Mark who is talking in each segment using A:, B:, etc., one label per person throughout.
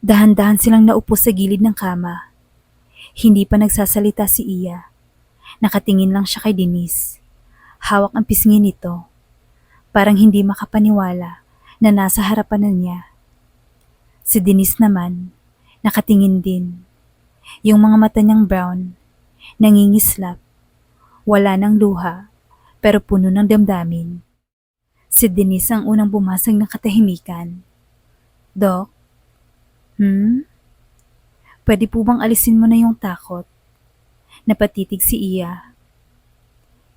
A: Dahan-dahan silang naupo sa gilid ng kama. Hindi pa nagsasalita si Iya. Nakatingin lang siya kay Denise. Hawak ang pisngi nito. Parang hindi makapaniwala na nasa harapan na niya. Si Denise naman, nakatingin din. Yung mga mata niyang brown, nangingislap. Wala ng luha, pero puno ng damdamin. Si Denise ang unang bumasag ng katahimikan. Dok? Hmm? Pwede po bang alisin mo na yung takot? Napatitig si Iya.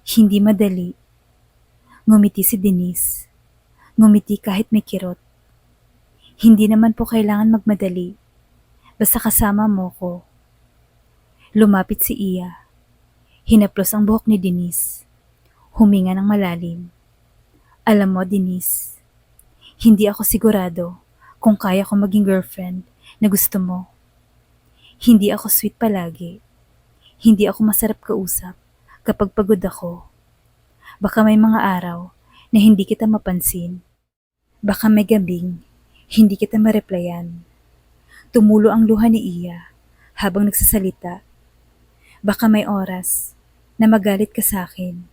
A: Hindi madali. Ngumiti si Denise. Ngumiti kahit may kirot. Hindi naman po kailangan magmadali. Basta kasama mo ko. Lumapit si Iya. Hinaplos ang buhok ni Denise. Huminga ng malalim. Alam mo, Denise, hindi ako sigurado kung kaya ko maging girlfriend na gusto mo. Hindi ako sweet palagi. Hindi ako masarap kausap kapag pagod ako. Baka may mga araw na hindi kita mapansin. Baka may gabing hindi kita mareplyan. Tumulo ang luha ni Iya habang nagsasalita. Baka may oras na magalit ka sa akin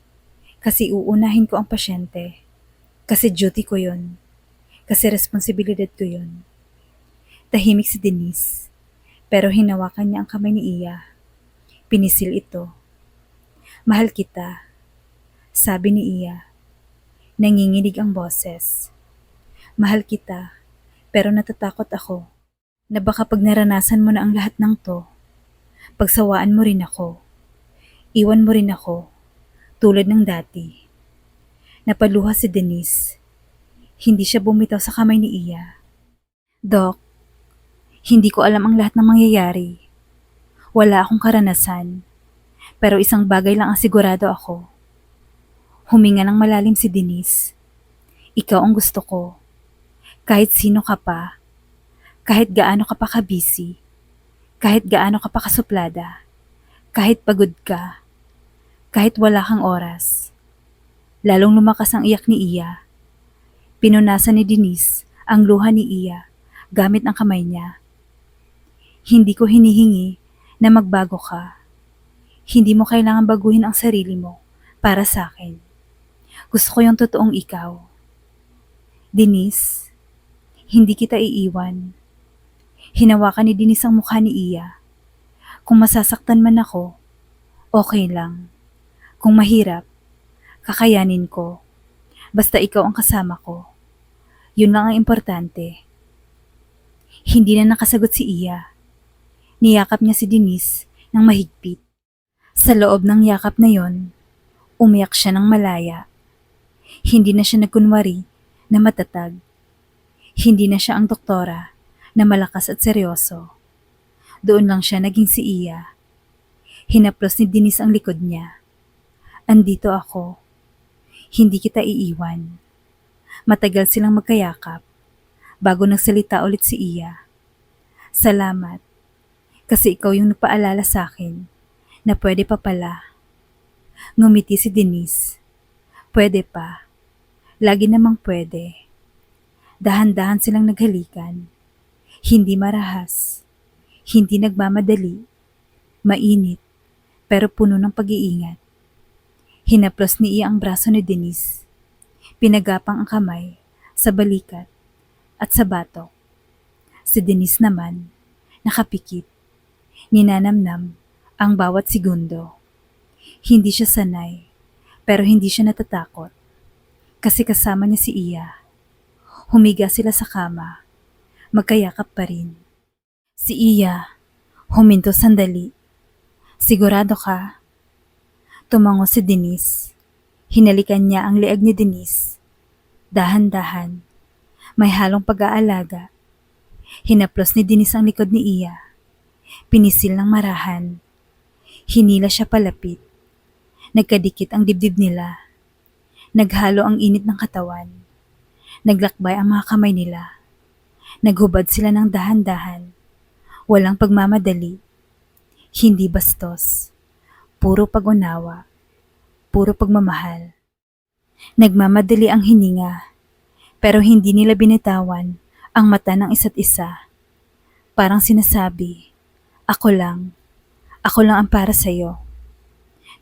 A: kasi uunahin ko ang pasyente. Kasi duty ko yun. Kasi responsibilidad ko yun. Tahimik si Denise, pero hinawakan niya ang kamay ni Iya. Pinisil ito. Mahal kita, sabi ni Iya. Nanginginig ang boses. Mahal kita, pero natatakot ako na baka pag naranasan mo na ang lahat ng to, pagsawaan mo rin ako. Iwan mo rin ako, tulad ng dati. Napaluha si Denise. Hindi siya bumitaw sa kamay ni Iya. Doc, hindi ko alam ang lahat ng mangyayari. Wala akong karanasan. Pero isang bagay lang ang sigurado ako. Huminga ng malalim si Denise. Ikaw ang gusto ko. Kahit sino ka pa. Kahit gaano ka pa ka-busy. Kahit gaano ka pa kasuplada. Kahit pagod ka. Kahit wala kang oras. Lalong lumakas ang iyak ni Iya. Pinunasan ni Denise ang luha ni Iya gamit ang kamay niya. Hindi ko hinihingi na magbago ka. Hindi mo kailangan baguhin ang sarili mo para sa akin. Gusto ko yung totoong ikaw. Denise, hindi kita iiwan. Hinawakan ni Denise ang mukha ni Iya. Kung masasaktan man ako, okay lang. Kung mahirap, kakayanin ko. Basta ikaw ang kasama ko. Yun lang ang importante. Hindi na nakasagot si Iya. Niyakap niya si Denise ng mahigpit. Sa loob ng yakap na yon, umiyak siya ng malaya. Hindi na siya nagkunwari na matatag. Hindi na siya ang doktora na malakas at seryoso. Doon lang siya naging si Iya. Hinaplos ni Denise ang likod niya. Andito ako. Hindi kita iiwan. Matagal silang magkayakap bago nagsalita ulit si Iya. Salamat. Kasi ikaw yung nagpaalala sa akin na pwede pa pala. Ngumiti si Denise. Pwede pa. Lagi namang pwede. Dahan-dahan silang naghalikan. Hindi marahas. Hindi nagmamadali. Mainit. Pero puno ng pag-iingat. Hinaplos ni Iya ang braso ni Denise. Pinagapang ang kamay sa balikat at sa batok. Si Denise naman, nakapikit. Ninanamnam ang bawat segundo. Hindi siya sanay, pero hindi siya natatakot. Kasi kasama niya si Iya. Humiga sila sa kama. Magkayakap pa rin. Si Iya, huminto sandali. Sigurado ka? Tumango si Denise. Hinalikan niya ang leeg ni Denise. Dahan-dahan. May halong pag-aalaga. Hinaplos ni Denise ang likod ni Iya. Pinisil ng marahan. Hinila siya palapit. Nagkadikit ang dibdib nila. Naghalo ang init ng katawan. Naglakbay ang mga kamay nila. Naghubad sila ng dahan-dahan. Walang pagmamadali. Hindi bastos. Puro pag-unawa. Puro pagmamahal. Nagmamadali ang hininga. Pero hindi nila binitawan ang mata ng isa't isa. Parang sinasabi, ako lang, ako lang ang para sa'yo.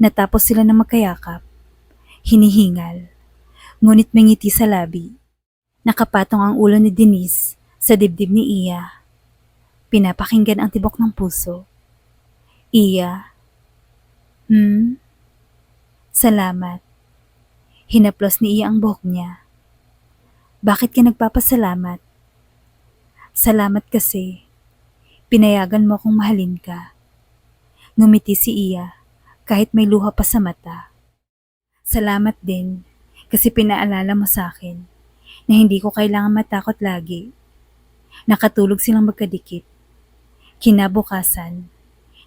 A: Natapos sila na magkayakap, hinihingal, ngunit may ngiti sa labi. Nakapatong ang ulo ni Denise sa dibdib ni Iya. Pinapakinggan ang tibok ng puso. Iya. Hmm? Salamat. Hinaplos ni Iya ang buhok niya. Bakit ka nagpapasalamat? Salamat kasi. Pinayagan mo akong mahalin ka. Ngumiti si Iya kahit may luha pa sa mata. Salamat din kasi pinaalala mo sa akin na hindi ko kailangan matakot lagi. Nakatulog silang magkadikit. Kinabukasan,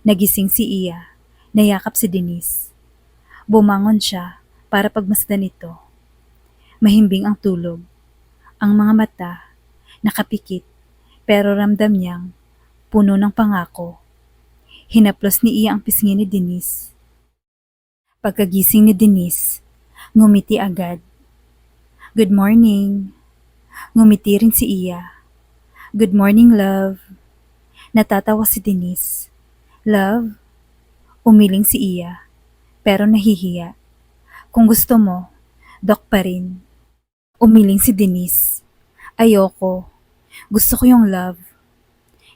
A: nagising si Iya, nayakap si Denise. Bumangon siya para pagmasdan ito. Mahimbing ang tulog. Ang mga mata, nakapikit, pero ramdam niyang puno ng pangako. Hinaplos ni Iya ang pisngi ni Denise. Pagkagising ni Denise, ngumiti agad. Good morning. Ngumiti rin si Iya. Good morning, love. Natatawa si Denise. Love? Umiling si Iya, pero nahihiya. Kung gusto mo, dok pa rin. Umiling si Denise. Ayoko. Gusto ko yung love.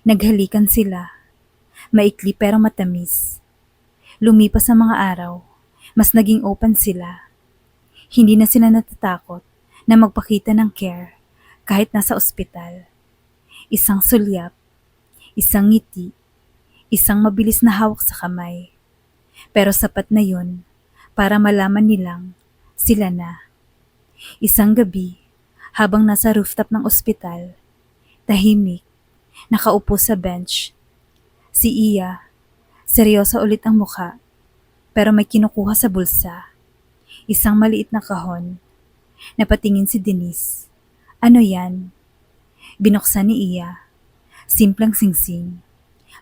A: Naghalikan sila. Maikli pero matamis. Lumipas ang mga araw, mas naging open sila. Hindi na sila natatakot na magpakita ng care kahit nasa ospital. Isang sulyap, isang ngiti, isang mabilis na hawak sa kamay. Pero sapat na yun para malaman nilang sila na. Isang gabi, habang nasa rooftop ng ospital, tahimik, nakaupo sa bench. Si Iya, seryosa ulit ang muka, pero may kinukuha sa bulsa. Isang maliit na kahon. Napatingin si Denise. Ano yan? Binuksan ni Iya. Simplang singsing.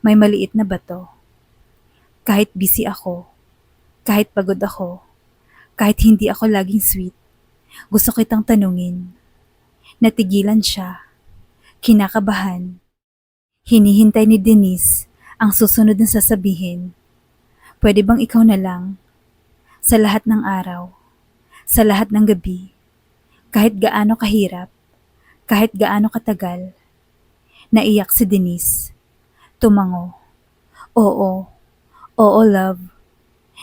A: May maliit na bato. Kahit busy ako, kahit pagod ako, kahit hindi ako laging sweet, gusto kitang tanungin. Natigilan siya. Kinakabahan. Hinihintay ni Denise ang susunod na sasabihin. Pwede bang ikaw na lang? Sa lahat ng araw, sa lahat ng gabi, kahit gaano kahirap, kahit gaano katagal, naiyak si Denise. Tumango. Oo, oo love.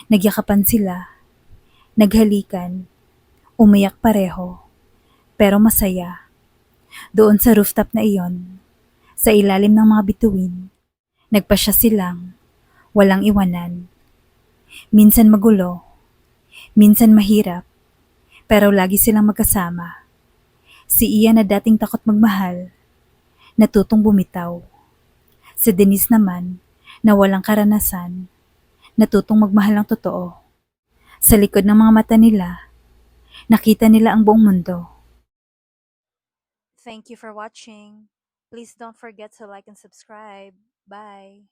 A: Nagyakapan sila. Naghalikan. Umiyak pareho. Pero masaya. Doon sa rooftop na iyon, sa ilalim ng mga bituin, nagpasya silang walang iwanan. Minsan magulo, minsan mahirap, pero lagi silang magkasama. Si Ian na dating takot magmahal, natutong bumitaw. Si Denise naman, na walang karanasan, natutong magmahal ng totoo. Sa likod ng mga mata nila, nakita nila ang buong mundo.
B: Thank you for watching. Please don't forget to like and subscribe. Bye.